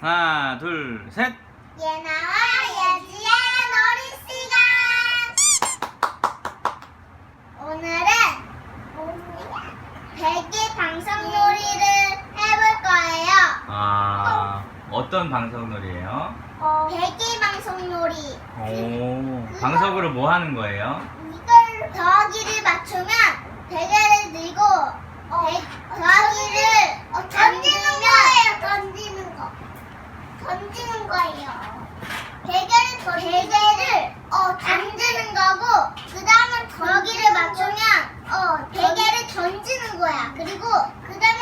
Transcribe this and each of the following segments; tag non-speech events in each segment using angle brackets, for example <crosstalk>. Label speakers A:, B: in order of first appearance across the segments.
A: 하나, 둘, 셋.
B: 예나와 예지의 놀이 시간. 오늘은 배기 방송놀이를 해볼 거예요.
A: 아, 어떤 방석놀이에요?
B: 배기 방송놀이.
A: 오, 방석으로 뭐 하는 거예요?
B: 이걸 더하기를 맞추면 베개를 들고 배- 더하기를 던지는 거예요. 던지는 거. 던지는 거예요. 베개를 더 베개를 어 던지는 거고 그 다음에 더하기를 맞추면 어 베개를 던지는 거야. 그리고 그 다음에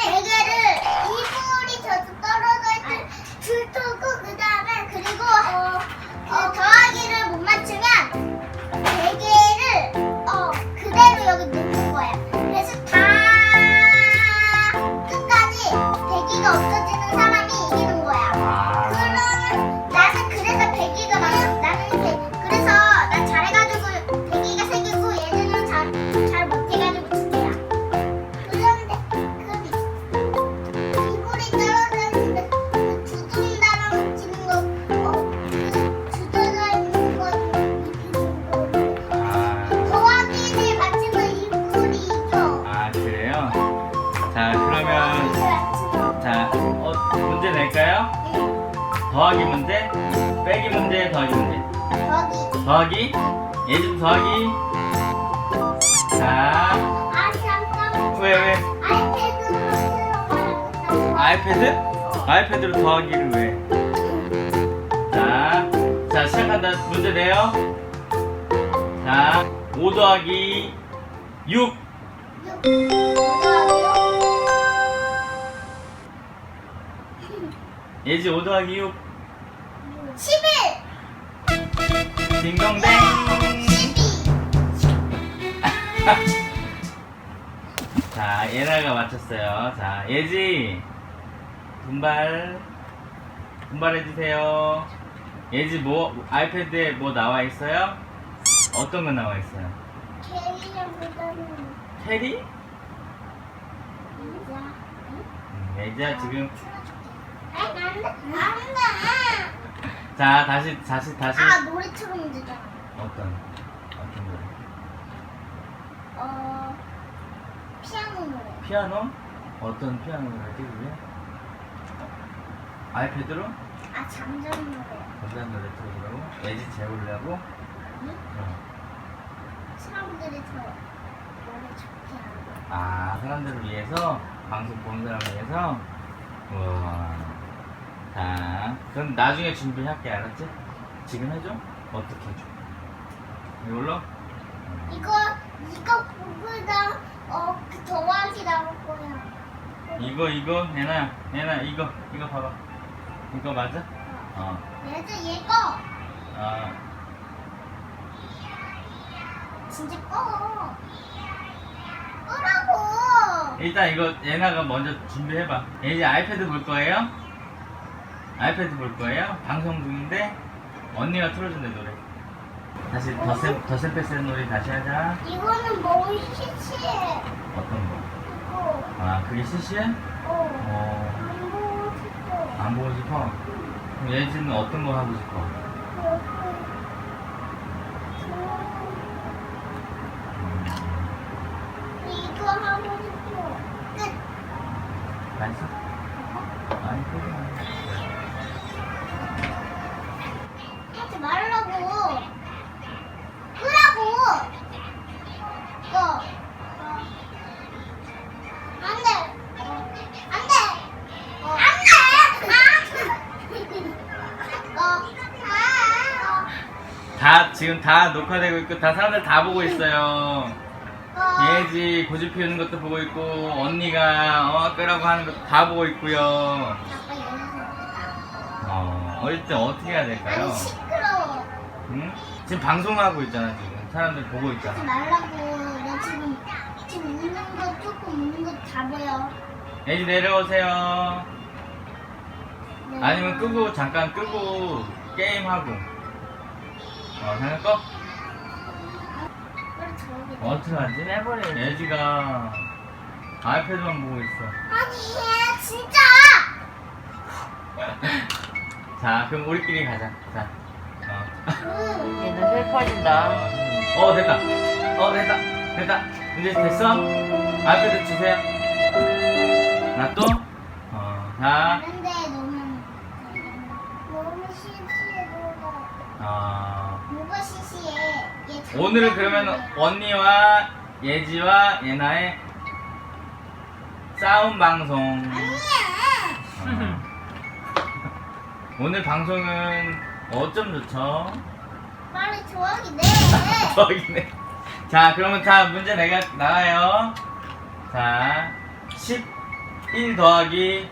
A: 빼기 문제, 더하기 문제.
B: 더하기.
A: 더하기, 예좀 더하기. 자,
B: 아 잠깐만.
A: 왜,
B: 들어가야겠다.
A: 아이패드? 아이패드로 더하기를 왜? 자, 자, 시작한다. 문제 내요. 자, 5 더하기 6. 예지 5 더하기 6.
B: 11
A: 딩동댕.
B: 12
A: 자, 예나가 맞췄어요. 자, 예지. 분발. 분발해주세요. 예지 뭐, 아이패드에 뭐 나와 있어요? 어떤 거 나와 있어요?
B: 캐리어보다는
A: 테리?
B: 진짜
A: 음, 예지야 지금.
B: 아니 안돼 안돼
A: 자, 다시, 다시, 다시.
B: 아 노래처럼 되잖아
A: 어떤, 어떤 노래?
B: 어 피아노 노래
A: 피아노? 어떤 피아노 노래지, 그게? 아이패드로?
B: 아 잠자는 노래
A: 어떤 노래 틀어주라고? 예지 재우려고?
B: 응?
A: 어.
B: 사람들이 더 노래 좋게 하는 거
A: 아, 사람들을 위해서? 방송 보는 사람을 위해서? 우와. 자, 그럼 나중에 준비할게, 알았지? 지금 해줘? 어떻게 해줘? 이걸로? 음.
B: 이거 이거 보고다 어그 더하기 나올 거야
A: 이거, 이거, 얘나, 얘나, 이거, 이거 봐봐. 이거 맞아? 어.
B: 얘도 얘거
A: 아,
B: 진짜 꺼 끄라고
A: 일단 이거 얘나가 먼저 준비해봐. 얘 이제 아이패드 볼 거예요? 아이패드 볼 거예요? 방송 중인데 언니가 틀어준대 노래. 다시 더센 더센 패스의 노래 다시 하자.
B: 이거는 너무 시시해
A: 어떤 거?
B: 이거
A: 아 그게 CC해?
B: 어
A: 어,
B: 안 보고 싶어
A: 안 보고 싶어? 그럼 예지는 어떤 거 하고 싶어?
B: 이거 하고 싶어. 끝.
A: 맛있어? 지금 다 녹화되고 있고 다 사람들 다 보고 있어요.
B: 너.
A: 예지 고집 피우는 것도 보고 있고 언니가 어 끄라고 하는 것도 다 보고 있고요. 어 어릴 때 어떻게 해야 될까요?
B: 아니 시끄러워.
A: 응? 지금 방송하고 있잖아 지금 사람들 보고
B: 하지
A: 있잖아.
B: 말라고. 나 지금 지금 웃는 거 조금 웃는 거 다 보여.
A: 예지 내려오세요.
B: 네.
A: 아니면 끄고 잠깐 끄고 게임 하고. 어 잠깐 꺼.
B: 빨리 들어오게.
A: 어떻게 하지? 해버려. 예지가 아이패드만 보고 있어.
B: 아니 진짜 <laughs>
A: 자, 그럼 우리끼리 가자. 자. 어.
B: 음.
C: 얘는 슬퍼진다.
A: 어, 됐다. 어, 됐다. 됐다. 이제 됐어? 앞에도 주세요. 나 또? 어, 자,
B: 다른데 너무 보여.
A: 어,
B: 뭐가 시
A: 오늘은 그러면 언니와 예지와 예나의 싸움 방송.
B: 아니야.
A: 어. 오늘 방송은 어쩜 좋죠?
B: 빨리 좋아하기 내.
A: 저기네. 자, 그러면 자, 문제 내가 나와요. 자, 11 더하기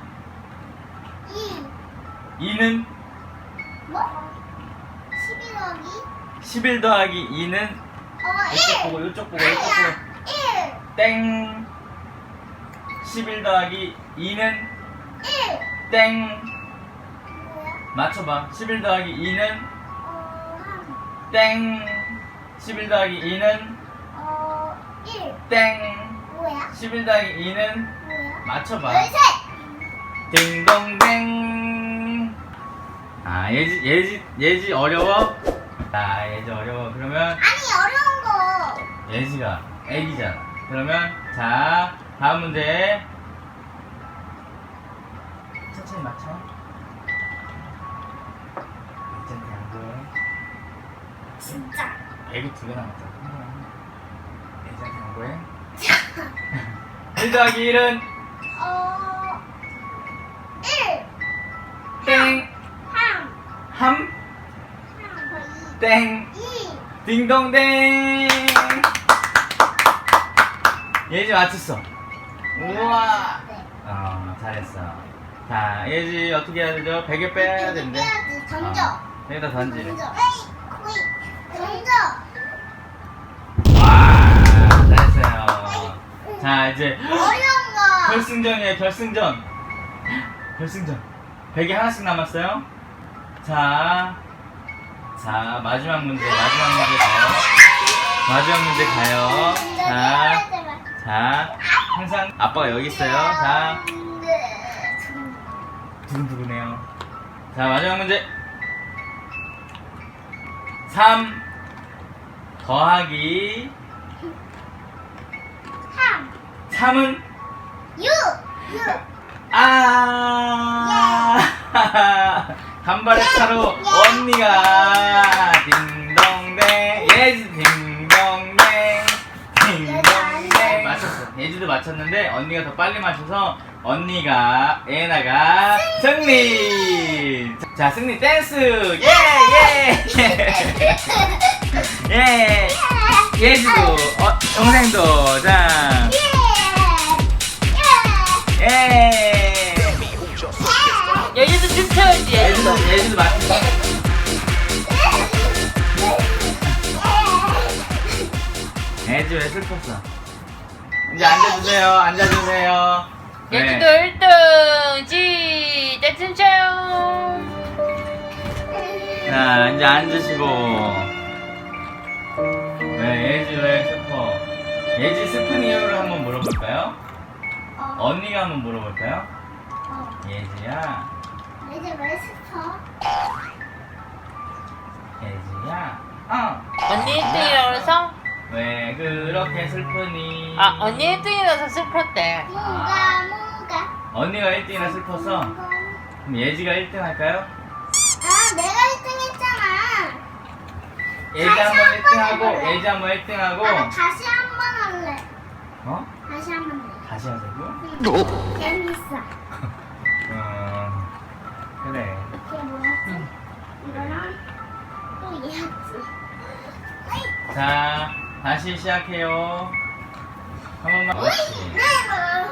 B: 이
A: 2는
B: 뭐? 11 더하기
A: 11 더하기 2는
B: 어
A: 이쪽
B: 1.
A: 보고 이쪽 보고 이쪽 보고. 땡. 11 더하기 2는
B: 1. 1.
A: 땡. 맞춰봐. 11 더하기 2는
B: 어, 한.
A: 땡. 11 더하기 2는
B: 어, 1.
A: 땡.
B: 뭐야?
A: 11 더하기 2는
B: 뭐야?
A: 맞춰봐. 딩동댕. 아, 예지, 예지, 예지 어려워? 아, 예지 어려워. 그러면
B: 아니 어려운 거.
A: 예지가 애기잖아. 그러면, 자, 다음 문제. 천천히 맞춰. 괜찮대, 안 돼.
B: 진짜.
A: 애기 두 개 남았잖아. 예지한테 안 보여? 1 더하기 1은
B: 2.
A: 딩동댕! 예지 맞췄어. 우와!
B: 네.
A: 어, 잘했어. 자, 예지 어떻게 해야 되죠? 베개 빼야 되는데.
B: 빼야지. 던져.
A: 어, 여기다 던지.
B: 던져. 에이. 던져.
A: 와! 잘했어요. 자, 이제
B: 어려운 거.
A: 결승전이에요, 결승전. <laughs> 결승전. 베개 하나씩 남았어요. 자, 자, 마지막 문제, 마지막 문제 가요. 마지막 문제 가요. 자, 자, 항상 아빠가 여기 있어요. 자, 두근두근해요. 자, 마지막 문제. 3 더하기
B: 3.
A: 3은
B: 6. 6.
A: 아! <laughs> 간발의 차로 언니가 딩동댕. 예지 딩동댕. 딩동댕. 맞췄어. 예지도 맞췄는데 언니가 더 빨리 맞춰서 언니가 에나가 승리. 자 승리 댄스. 예예 예. 예. 예지도 어, 동생도 자. 예.
C: 여 춤춰야지.
A: 예지도 예지도 맞췄어 예지 왜 슬펐어 이제 앉아주세요 앉아주세요
C: 여기도
A: 네.
C: 1등. 시작 춤춰요.
A: 자 이제 앉으시고 왜 예지 왜 슬퍼 예지 슬픈 이유를 한번 물어볼까요? 언니가 한번 물어볼까요? 예지야
B: 이제 왜 슬퍼?
A: 예지야 어.
C: 언니 1등이라고 그래서?
A: 왜 그렇게 슬프니?
C: 아, 언니 1등이라서 슬펐대.
B: 뭐가 뭐가?
A: 언니가 1등이나 슬퍼서? 그럼 예지가 1등 할까요?
B: 아 내가 1등 했잖아.
A: 예지
B: 다시
A: 한번
B: 한번
A: 1등 하고
B: 해볼래.
A: 예지 한번 1등 하고
B: 나 다시 한 번 할래.
A: 어?
B: 다시 한번 해.
A: 다시 하자고?
B: 재밌어. <laughs>
A: 어 그래
B: 이게 뭐였지? 이거랑 또 얘였지. 어이,
A: 자 다시 시작해요 한 번만 그렇지
B: 네.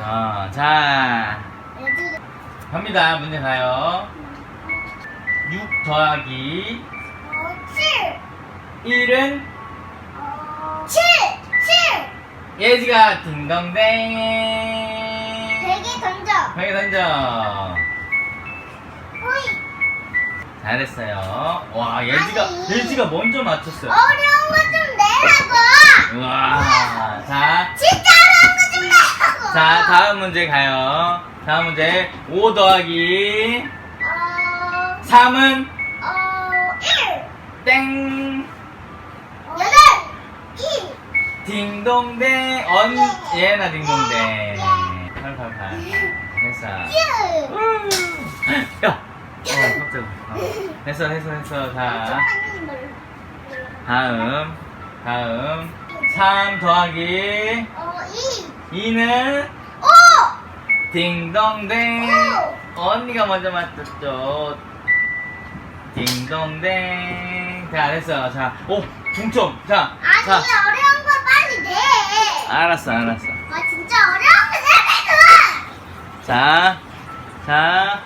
A: 어, 자
B: 애들
A: 갑니다 문제 가요 6 더하기
B: 어, 7.
A: 1은
B: 어, 7. 7.
A: 예지가 딩동댕
B: 베개 던져.
A: 베개 던져
B: 호이.
A: 잘했어요 와 예지가
B: 아니.
A: 예지가 먼저 맞췄어요
B: 어려운 거 좀 내라고.
A: 우와 자
B: 진짜 어려운 거 좀 내라고.
A: 자, 다음 문제 가요. 다음 문제. 5 더하기
B: 어,
A: 3은
B: 어, 1,
A: 땡.
B: 8, 2,
A: 딩동댕. 언, 얘나 딩동댕. 888. 됐어.
B: 7.
A: 야! 어, 깜짝 어. 됐어, 됐어, 됐어. 자, 다음. 다음. 3 더하기
B: 어, 2,
A: 2는
B: 5,
A: 딩동댕.
B: 5.
A: 언니가 먼저 맞췄죠. 딩동댕. 자, 됐어. 자, 오, 동점. 자,
B: 아니,
A: 자.
B: 어려운 거 빨리 내.
A: 알았어, 알았어.
B: 아, 진짜 어려운 거 내면
A: 자, 자.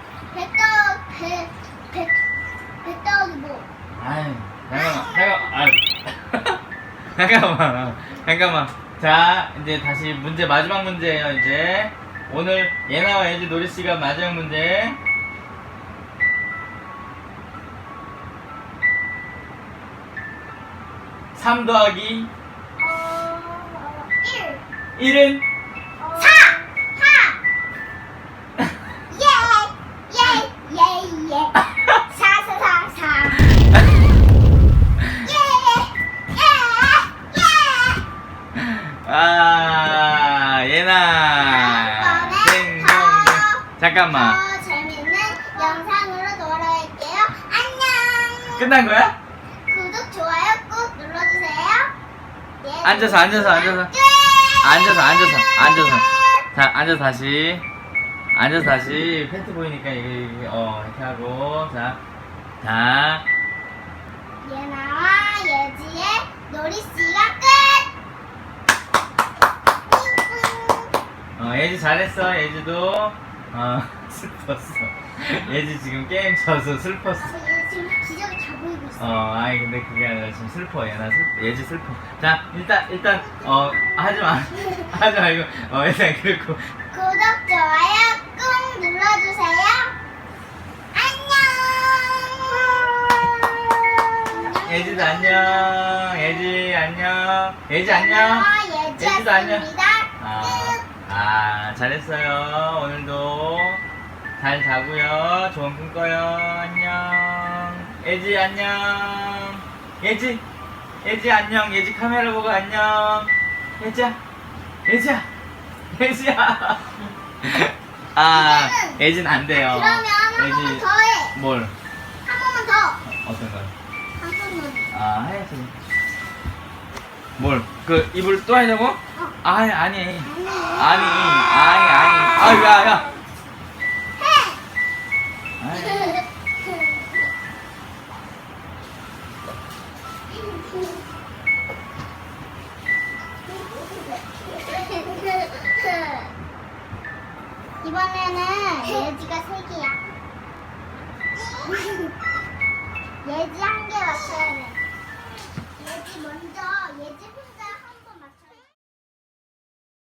A: 아유, 잠깐만, 잠깐만, 아유. <laughs> 잠깐만, 잠깐만. 자, 이제 다시 문제, 마지막 문제예요, 이제. 오늘 예나와 예지 노리 씨가 마지막 문제. 삼 더하기
B: 어, 1,
A: 1은 잠깐만.
B: 더 재밌는 영상으로 돌아올게요. 안녕.
A: 끝난 거야?
B: 구독, 좋아요 꾹 눌러주세요. 예,
A: 앉아서, 앉아서, 앉아서.
B: 끝.
A: 앉아서, 앉아서, 앉아서. 자, 앉아서 다시. 앉아서 다시. 팬트 보이니까, 이게, 이게, 어, 이렇게 하고. 자, 자.
B: 예나와 예지의 놀이 씨가 끝!
A: 어, 예지 잘했어, 예지도. 어, <laughs> 슬펐어. 예지 지금 게임 져서 슬펐어.
B: 아, 얘 지금 기적이 다 보이고 있어.
A: 어, 아니, 근데 그게 아니라 지금 슬퍼. 예나 슬퍼. 예지 슬퍼. 자, 일단, 일단, 어, 하지 마. <laughs> 하지 말고, 어, 일단, 그리고.
B: 구독, 좋아요 꾹 눌러주세요. 안녕!
A: 예지도 안녕. 예지 안녕. 예지 안녕. 예지도 안녕. 아, 잘했어요. 오늘도 잘 자고요. 좋은 꿈 꿔요. 안녕. 예지 안녕. 예지. 예지 안녕. 예지 카메라 보고 안녕. 예지야. 예지야. 예지야. <laughs> 아, 예지는 안 돼요.
B: 그러면 한 번만 더 해.
A: 뭘?
B: 한 번만 더.
A: 어떤 걸?
B: 한 번만.
A: 아, 해야지. 뭘? 그 이불 또 하냐고?
B: 어.
A: 아니, 아니.
B: 아니.
A: 아니, 아니, 아니. 아, 야, 야.
B: 해.
A: 아니.